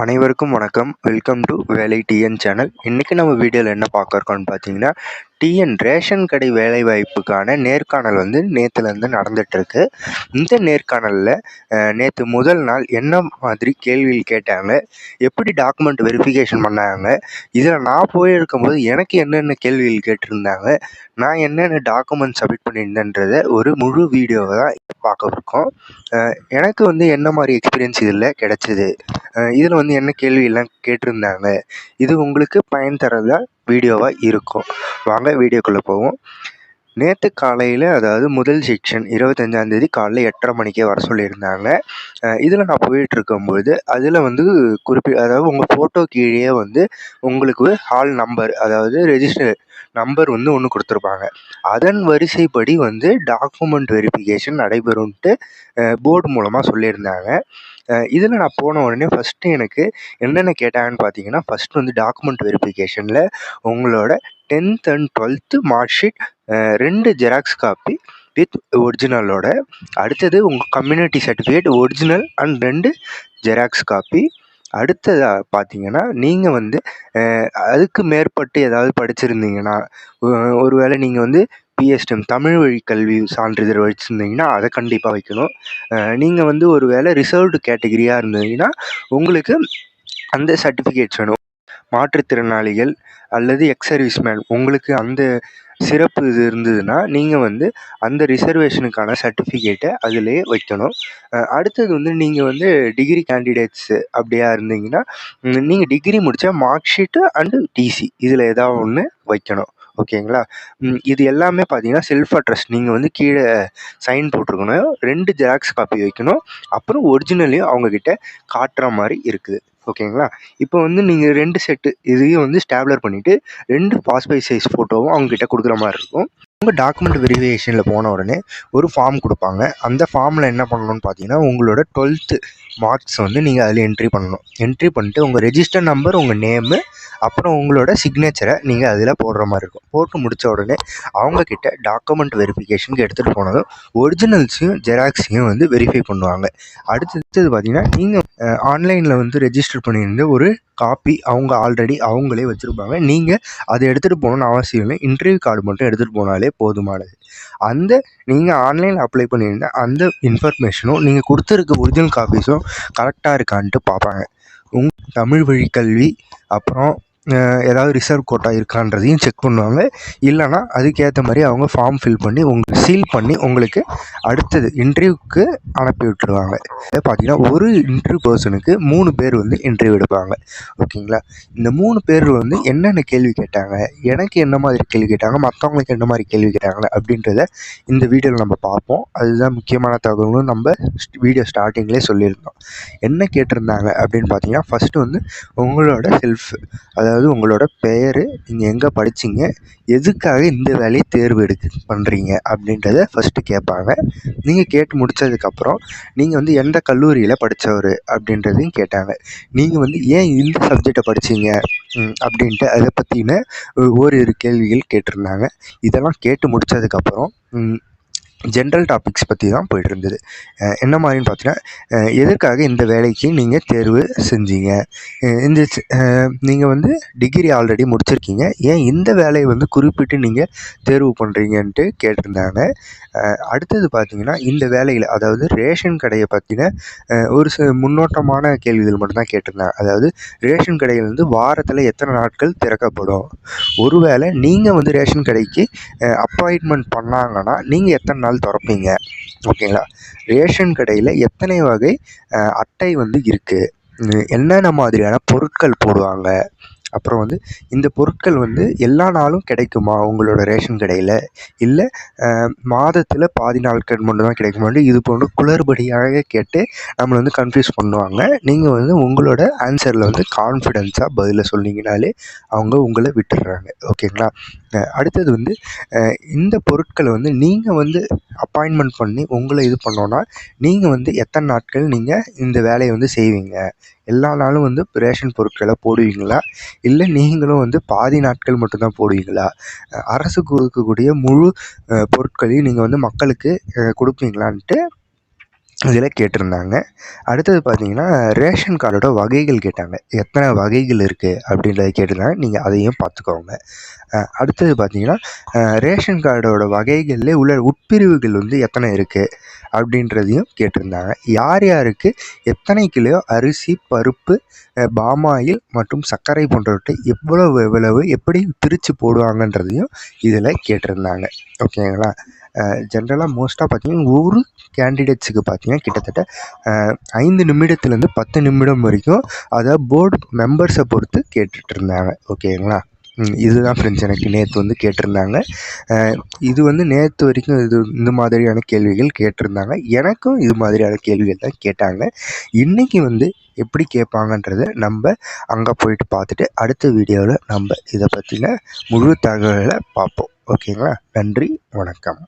அனைவருக்கும் வணக்கம். Welcome to வேலை டிஎன் சேனல். இன்றைக்கி நம்ம வீடியோவில் என்ன பார்க்க இருக்கோம்னு பார்த்தீங்கன்னா டிஎன் ரேஷன் கடை வேலைவாய்ப்புக்கான நேர்காணல் வந்து நேற்றுலேருந்து நடந்துகிட்ருக்கு இந்த நேர்காணலில் நேற்று முதல் நாள் என்ன மாதிரி கேள்விகள் கேட்டாங்க எப்படி டாக்குமெண்ட் வெரிஃபிகேஷன் பண்ணாங்க இதில் நான் போயிருக்கும்போது எனக்கு என்னென்ன கேள்விகள் கேட்டிருந்தாங்க நான் என்னென்ன டாக்குமெண்ட் சப்மிட் பண்ணியிருந்தேன்றதை ஒரு முழு வீடியோவை தான் பார்க்க இருக்கோம். எனக்கு வந்து என்ன மாதிரி எக்ஸ்பீரியன்ஸ் இதில் கிடச்சிது இதில் வந்து என்ன கேள்வியெல்லாம் கேட்டிருந்தாங்க இது உங்களுக்கு பயன் தரதா வீடியோவாக இருக்கும். வாங்க வீடியோக்குள்ளே போவோம். நேற்று காலையில் அதாவது முதல் செக்ஷன் இருபத்தஞ்சாந்தேதி காலையில் எட்டரை மணிக்கே வர சொல்லியிருந்தாங்க. இதில் நான் போயிட்டுருக்கும்பொழுது அதில் வந்து குறிப்பி அதாவது உங்கள் ஃபோட்டோ கீழே வந்து உங்களுக்கு ஹால் நம்பர் அதாவது ரெஜிஸ்டர் நம்பர் வந்து ஒன்று கொடுத்துருப்பாங்க. அதன் வரிசைப்படி வந்து டாக்குமெண்ட் வெரிஃபிகேஷன் நடைபெறும்ன்ட்டு போர்டு மூலமாக சொல்லியிருந்தாங்க. இதில் நான் போன உடனே ஃபஸ்ட்டு எனக்கு என்னென்ன கேட்டாங்கன்னு பார்த்தீங்கன்னா ஃபஸ்ட்டு வந்து டாக்குமெண்ட் வெரிஃபிகேஷனில் உங்களோட tenth and twelfth mark sheet ரெண்டு ஜெராக்ஸ் காப்பி வித் ஒரிஜினலோட அடுத்தது உங்கள் கம்யூனிட்டி சர்டிஃபிகேட் ஒரிஜினல் அண்ட் ரெண்டு ஜெராக்ஸ் காப்பி அடுத்ததாக பார்த்தீங்கன்னா நீங்கள் வந்து அதுக்கு மேற்பட்டு ஏதாவது படிச்சிருந்தீங்கன்னா ஒரு வேளை நீங்கள் வந்து பிஎஸ்டிஎம் தமிழ் வழி கல்வி சான்றிதழ் வச்சுருந்தீங்கன்னா அதை கண்டிப்பாக வைக்கணும். நீங்கள் வந்து ஒரு வேளை ரிசர்வ்டு கேட்டகிரியாக இருந்தீங்கன்னா உங்களுக்கு அந்த சர்டிஃபிகேட்ஸ் வேணும். மாற்றுத்திறனாளிகள் அல்லது எக்ஸ் சர்வீஸ் மேன் உங்களுக்கு அந்த சிறப்பு இது இருந்ததுன்னா நீங்கள் வந்து அந்த ரிசர்வேஷனுக்கான சர்டிஃபிகேட்டை அதிலே வைக்கணும். அடுத்தது வந்து நீங்கள் வந்து டிகிரி கேண்டிடேட்ஸு அப்படியா இருந்தீங்கன்னா நீங்கள் டிகிரி முடித்தா மார்க் ஷீட்டு அண்டு டிசி இதில் ஏதாவது ஒன்று வைக்கணும். ஓகேங்களா? இது எல்லாமே பார்த்தீங்கன்னா செல்ஃப் அட்ரஸ் நீங்கள் வந்து கீழே சைன் போட்டிருக்கணும். ரெண்டு ஜெராக்ஸ் காப்பி வைக்கணும். அப்புறம் ஒரிஜினலையும் அவங்கக்கிட்ட காட்டுற மாதிரி இருக்குது. ஓகேங்களா? இப்போ வந்து நீங்கள் ரெண்டு செட்டு இதையும் வந்து ஸ்டாப்லர் பண்ணிவிட்டு ரெண்டு பாஸ்பை சைஸ் ஃபோட்டோவும் அவங்ககிட்ட கொடுக்குற மாதிரி இருக்கும். உங்கள் டாக்குமெண்ட் வெரிஃபிகேஷனில் போன உடனே ஒரு ஃபார்ம் கொடுப்பாங்க. அந்த ஃபார்மில் என்ன பண்ணணும்னு பார்த்தீங்கன்னா உங்களோட டுவெல்த்து மார்க்ஸ் வந்து நீங்கள் அதில் என்ட்ரி பண்ணணும். என்ட்ரி பண்ணிட்டு உங்கள் ரெஜிஸ்டர் நம்பர் உங்கள் நேமு அப்புறம் உங்களோட சிக்னேச்சரை நீங்கள் அதில் போடுற மாதிரி இருக்கும். போட்டு முடித்த உடனே அவங்கக்கிட்ட டாக்குமெண்ட் வெரிஃபிகேஷனுக்கு எடுத்துகிட்டு போனதும் ஒரிஜினல்ஸையும் ஜெராக்ஸையும் வந்து வெரிஃபை பண்ணுவாங்க. அடுத்தது பார்த்தீங்கன்னா நீங்கள் ஆன்லைனில் வந்து ரெஜிஸ்டர் பண்ணியிருந்த ஒரு காப்பி அவங்க ஆல்ரெடி அவங்களே வச்சுருப்பாங்க. நீங்கள் அதை எடுத்துகிட்டு போகணுன்னு அவசியம் இல்லை. இன்டர்வியூ கார்டு மட்டும் எடுத்துகிட்டு போனாலே போதுமானது. அந்த நீங்கள் ஆன்லைனில் அப்ளை பண்ணியிருந்த அந்த இன்ஃபர்மேஷனும் நீங்கள் கொடுத்துருக்க ஒரிஜினல் காப்பீஸும் கரெக்டாக இருக்கான்ட்டு பார்ப்பாங்க. உங் தமிழ் வழி கல்வி அப்புறம் ஏதாவது ரிசர்வ் கோட்டா இருக்கான்றதையும் செக் பண்ணுவாங்க. இல்லைனா அதுக்கேற்ற மாதிரி அவங்க ஃபார்ம் ஃபில் பண்ணி உங்களுக்கு சீல் பண்ணி உங்களுக்கு அடுத்தது இன்டர்வியூக்கு அனுப்பி விட்டுருவாங்க. பார்த்தீங்கன்னா ஒரு இன்டர்வியூ பர்சனுக்கு மூணு பேர் வந்து இன்டர்வியூ எடுப்பாங்க. ஓகேங்களா? இந்த மூணு பேர் வந்து என்னென்ன கேள்வி கேட்டாங்க? எனக்கு என்ன மாதிரி கேள்வி கேட்டாங்க? மற்றவங்களுக்கு என்ன மாதிரி கேள்வி கேட்டாங்க? அப்படின்றத இந்த வீடியோவில் நம்ம பார்ப்போம். அதுதான் முக்கியமான தகவலும் நம்ம வீடியோ ஸ்டார்டிங்லேயே சொல்லியிருந்தோம். என்ன கேட்டிருந்தாங்க அப்படின்னு பார்த்தீங்கன்னா ஃபஸ்ட்டு வந்து உங்களோட செல்ஃப் அதாவது அதாவது உங்களோட பெயர் நீங்கள் எங்கே படிச்சிங்க எதுக்காக இந்த வேலையை தேர்வு எடுக்க பண்ணுறீங்க அப்படின்றத ஃபஸ்ட்டு கேட்பாங்க. நீங்கள் கேட்டு முடித்ததுக்கப்புறம் நீங்கள் வந்து எந்த கல்லூரியில் படித்தவர் அப்படின்றதையும் கேட்டாங்க. நீங்கள் வந்து ஏன் இந்த சப்ஜெக்டை படித்தீங்க அப்படின்ட்டு அதை பற்றின ஓரிரு கேள்விகள் கேட்டிருந்தாங்க. இதெல்லாம் கேட்டு முடித்ததுக்கப்புறம் ஜென்ரல் டாபிக்ஸ் பற்றி தான் போயிட்டு இருந்தது என்ன மாதிரின்னு பார்த்தீங்கன்னா எதற்காக இந்த வேலைக்கு நீங்கள் தேர்வு செஞ்சீங்க? இந்த நீங்கள் வந்து டிகிரி ஆல்ரெடி முடிச்சிருக்கீங்க. ஏன் இந்த வேலையை வந்து குறிப்பிட்டு நீங்கள் தேர்வு பண்ணுறீங்கன்ட்டு கேட்டிருந்தாங்க. அடுத்தது பார்த்தீங்கன்னா இந்த வேலையில் அதாவது ரேஷன் கடையை பற்றின ஒரு சில முன்னோட்டமான கேள்விகள் மட்டும்தான் கேட்டிருந்தாங்க அதாவது ரேஷன் கடையில் வந்து வாரத்தில் எத்தனை நாட்கள் திறக்கப்படும்? ஒருவேளை நீங்கள் வந்து ரேஷன் கடைக்கு அப்பாயின்மெண்ட் பண்ணாங்கன்னா நீங்கள் எத்தனை நாள் திறப்பீங்க? ஓகேங்களா? ரேஷன் கடையில் எத்தனை வகை அட்டை வந்து இருக்குது என்னென்ன மாதிரியான பொருட்கள் போடுவாங்க? அப்புறம் வந்து இந்த பொருட்கள் வந்து எல்லா நாளும் கிடைக்குமா உங்களோட ரேஷன் கடையில்? இல்லை மாதத்தில் பாதி நாட்கள் மட்டும் தான் கிடைக்குமான்னு இது போன்று குளறுபடியாக கேட்டு நம்மளை வந்து கன்ஃபியூஸ் பண்ணுவாங்க. நீங்கள் வந்து உங்களோட ஆன்சரில் வந்து கான்ஃபிடென்ஸாக பதிலை சொன்னீங்கனாலே அவங்க உங்களை விட்டுடுறாங்க ஓகேங்களா? அடுத்தது வந்து இந்த பொருட்களை வந்து நீங்கள் வந்து அப்பாயின்மெண்ட் பண்ணி உங்களை இது பண்ணோன்னா நீங்கள் வந்து எத்தனை நாட்கள் நீங்கள் இந்த வேலையை வந்து செய்வீங்க? எல்லா நாளும் வந்து ரேஷன் பொருட்களை போடுவீங்களா? இல்லை நீங்களும் வந்து பாதி நாட்கள் மட்டும்தான் போடுவீங்களா? அரசு கொடுக்கக்கூடிய முழு பொருட்களையும் நீங்கள் வந்து மக்களுக்கு கொடுப்பீங்களான்ட்டு இதில் கேட்டிருந்தாங்க. அடுத்தது பார்த்தீங்கன்னா ரேஷன் கார்டோட வகைகள் கேட்டாங்க. எத்தனை வகைகள் இருக்குது அப்படின்றத கேட்டிருந்தாங்க. நீங்கள் அதையும் பார்த்துக்கோங்க. அடுத்தது பார்த்தீங்கன்னா ரேஷன் கார்டோட வகைகளில் உள்ள உட்பிரிவுகள் வந்து எத்தனை இருக்குது அப்படின்றதையும் கேட்டிருந்தாங்க. யார் யாருக்கு எத்தனை கிலோ அரிசி பருப்பு பாமாயில் மற்றும் சர்க்கரை போன்றவற்றை எவ்வளவு எவ்வளவு எப்படி பிரித்து போடுவாங்கன்றதையும் இதில் கேட்டிருந்தாங்க. ஓகேங்களா? ஜென்ரலாக மோஸ்ட்டாக பார்த்தீங்கன்னா ஒரு கேண்டிடேட்ஸுக்கு பார்த்தீங்கன்னா கிட்டத்தட்ட ஐந்து நிமிடத்துலேருந்து பத்து நிமிடம் வரைக்கும் அதை போர்டு மெம்பர்ஸை பொறுத்து கேட்டுட்டு இருந்தாங்க ஓகேங்களா இதுதான் ஃப்ரெண்ட்ஸ் எனக்கு நேற்று வந்து கேட்டிருந்தாங்க. இது வந்து நேற்று வரைக்கும் இது இந்த மாதிரியான கேள்விகள் கேட்டிருந்தாங்க. எனக்கும் இது மாதிரியான கேள்விகள் தான் கேட்டாங்க. இன்றைக்கி வந்து எப்படி கேட்பாங்கன்றத நம்ம அங்கே போயிட்டு பார்த்துட்டு அடுத்த வீடியோவில் நம்ம இதை பற்றின முழு தகவலை பார்ப்போம். ஓகேங்களா? நன்றி வணக்கம்.